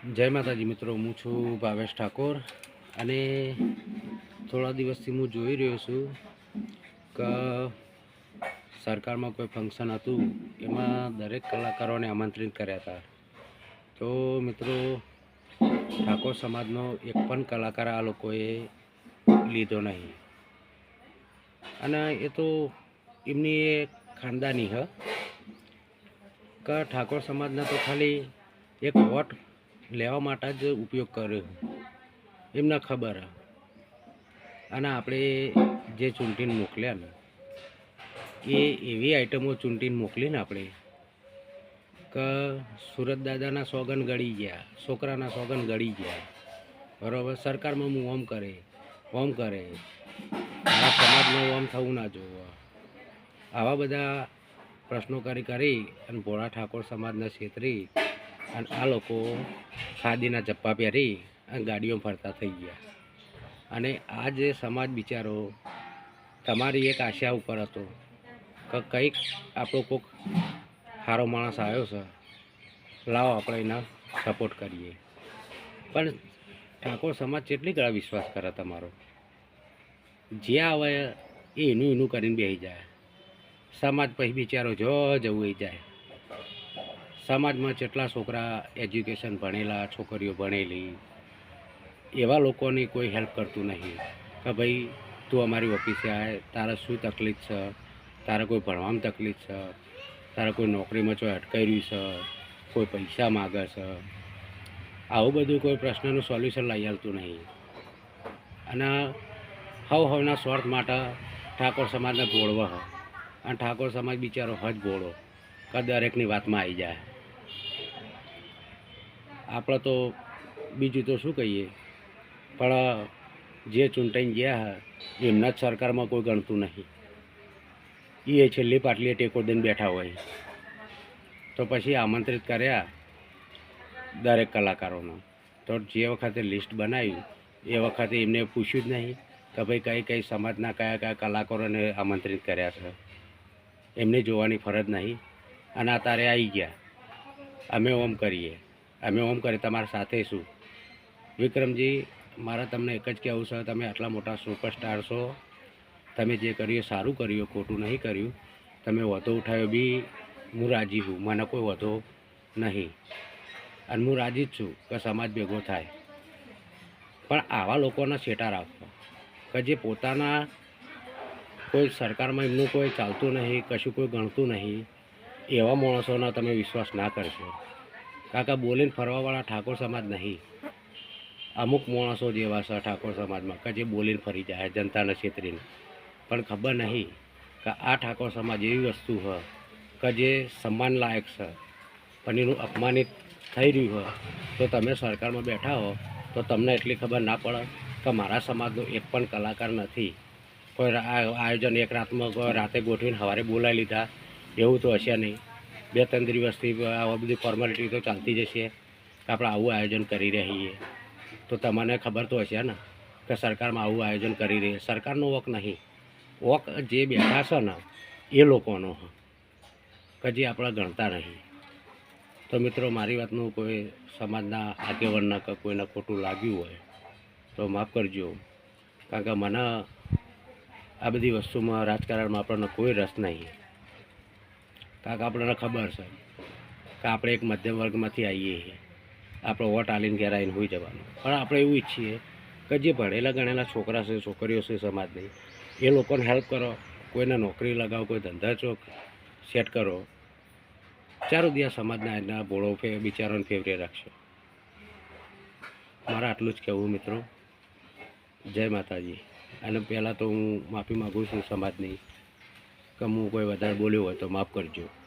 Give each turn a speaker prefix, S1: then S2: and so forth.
S1: જય માતાજી મિત્રો, હું છું ભાવેશ ઠાકોર અને થોડા દિવસથી હું જોઈ રહ્યો છું કે સરકારમાં કોઈ ફંક્શન હતું, એમાં દરેક કલાકારોને આમંત્રિત કર્યા હતા. તો મિત્રો, ઠાકોર સમાજનો એક પણ કલાકાર આ લોકોએ લીધો નહીં. અને એ તો એમની એ ખાનદાની હ. કે ઠાકોર સમાજના તો ખાલી એક વોટ લેવા માટે જ ઉપયોગ કર્યો. એમને ખબર. અને આપણે જે ચૂંટીને મોકલ્યા ને, એ એવી આઈટમો ચૂંટીને મોકલીને આપણે કે સુરત દાદાના સોગન ગળી ગયા, છોકરાના સોગન ગળી ગયા. બરાબર? સરકારમાં હું ઓમ કરે ઓમ કરે. મારા સમાજનું ઓમ થવું ના જોવો. આવા બધા પ્રશ્નો કરી કરી અને ભોળા ઠાકોર સમાજના છેતરી. અને આ લોકો ખાદીના જપ્પા પહેરી ગાડીઓ ફરતા થઈ ગયા. અને આ જે સમાજ બિચારો તમારી એક આશા ઉપર હતો કે કંઈક આપણો કોઈક સારો માણસ આવ્યો છે. લાવો આપણે એના સપોર્ટ કરીએ. પણ ઠાકોર સમાજ કેટલી ઘણા વિશ્વાસ કરે તમારો? જે આવે એ એનું એનું કરીને બેસી જાય. સમાજ પછી બિચારો જો જવું જાય. સમાજમાં જેટલા છોકરા એજ્યુકેશન ભણેલા, છોકરીઓ ભણેલી, એવા લોકોની કોઈ હેલ્પ કરતું નહીં. કે ભાઈ, તું અમારી ઓફિસે આવે તારે શું તકલીફ છે? તારે કોઈ ભણવામાં તકલીફ છે? તારે કોઈ નોકરીમાં જો અટકાઈ છે? કોઈ પૈસા માગે છે? આવું બધું કોઈ પ્રશ્નનું સોલ્યુશન લઈ આવતું નહીં. અને હવ હવના સ્વાર્થ માટે ઠાકોર સમાજને ગોળવા હ. અને ઠાકોર સમાજ બિચારો હજ ગોળો. કે દરેકની વાતમાં આવી જાય. આપણે તો બીજું તો શું કહીએ? પણ જે ચૂંટાઈને ગયા એમના જ સરકારમાં કોઈ ગણતું નહીં. એ છેલ્લી પાટલીએ ટેકો દઈને બેઠા હોય. તો પછી આમંત્રિત કર્યા દરેક કલાકારોનો. તો જે વખતે લિસ્ટ બનાવ્યું, એ વખતે એમને પૂછ્યું જ નહીં કે ભાઈ કઈ કઈ સમાજના કયા કયા કલાકારોને આમંત્રિત કર્યા છે. એમને જોવાની ફરજ નહીં. અને અત્યારે આવી ગયા. અમે ઓમ કરીએ. અમે ઓમ કરી તમારા સાથે શું વિક્રમજી, મારા તમને એક જ કહેવું છે, તમે આટલા મોટા સુપરસ્ટાર છો. તમે જે કર્યું સારું કર્યું, ખોટું નહીં કર્યું. તમે વધુ ઉઠાવ્યો બી, હું રાજી છું. મને કોઈ વધો નહીં. અને હું રાજી જ છું કે સમાજ ભેગો થાય. પણ આવા લોકોના છેટા રાખો કે જે પોતાના કોઈ સરકારમાં એમનું કોઈ ચાલતું નહીં, કશું કોઈ ગણતું નહીં, એવા માણસોના તમે વિશ્વાસ ના કરશો. કાકા બોલીને ફરવાવાળા ઠાકોર સમાજ નહીં. અમુક માણસો જેવા છે ઠાકોર સમાજમાં કે જે બોલીને ફરી જાય જનતાને છેતરીને. પણ ખબર નહીં કે આ ઠાકોર સમાજ એવી વસ્તુ છે કે જે સન્માન લાયક છે. પણ એનું અપમાનિત થઈ રહ્યું હોય તો તમે સરકારમાં બેઠા હો તો તમને એટલી ખબર ના પડે કે મારા સમાજનો એક પણ કલાકાર નથી. કોઈ આયોજન એક રાતમાં કોઈ રાતે ગોઠવીને સવારે બોલાવી લીધા. એવું તો હશે નહીં. બે ત્રણ દિવસથી આ બધી ફોર્માલિટી તો ચાલતી જશે કે આપણે આવું આયોજન કરી રહીએ. તો તમને ખબર તો હશે ને કે સરકારમાં આવું આયોજન કરી રહી. સરકારનો વોક નહીં. વોક જે બેઠા છે ને, એ લોકોનો. કે જે આપણે ગણતા નહીં. તો મિત્રો, મારી વાતનું કોઈ સમાજના આગેવાનના કે કોઈને ખોટું લાગ્યું હોય, તો માફ કરજો. કારણ કે મને આ બધી વસ્તુમાં રાજકારણમાં આપણને કોઈ રસ નહીં. કારણ કે આપણને ખબર છે કે આપણે એક મધ્યમ વર્ગમાંથી આવીએ છીએ. આપણે વોટ આલીને ઘેર હોઈ જવાનું. પણ આપણે એવું ઈચ્છીએ કે જે ભણેલા ગણેલા છોકરા છે, છોકરીઓ છે સમાજની, એ લોકોને હેલ્પ કરો. કોઈને નોકરી લગાવો, કોઈ ધંધા ચોક સેટ કરો. ચારો દિવસ સમાજના એના ભોળો ફે, બિચારોને ફેવરે રાખશો. મારે આટલું જ કહેવું મિત્રો. જય માતાજી. અને પહેલાં તો હું માફી માગું છું સમાજની. કે હું કોઈ વધારે બોલ્યો હોય તો માફ કરજો.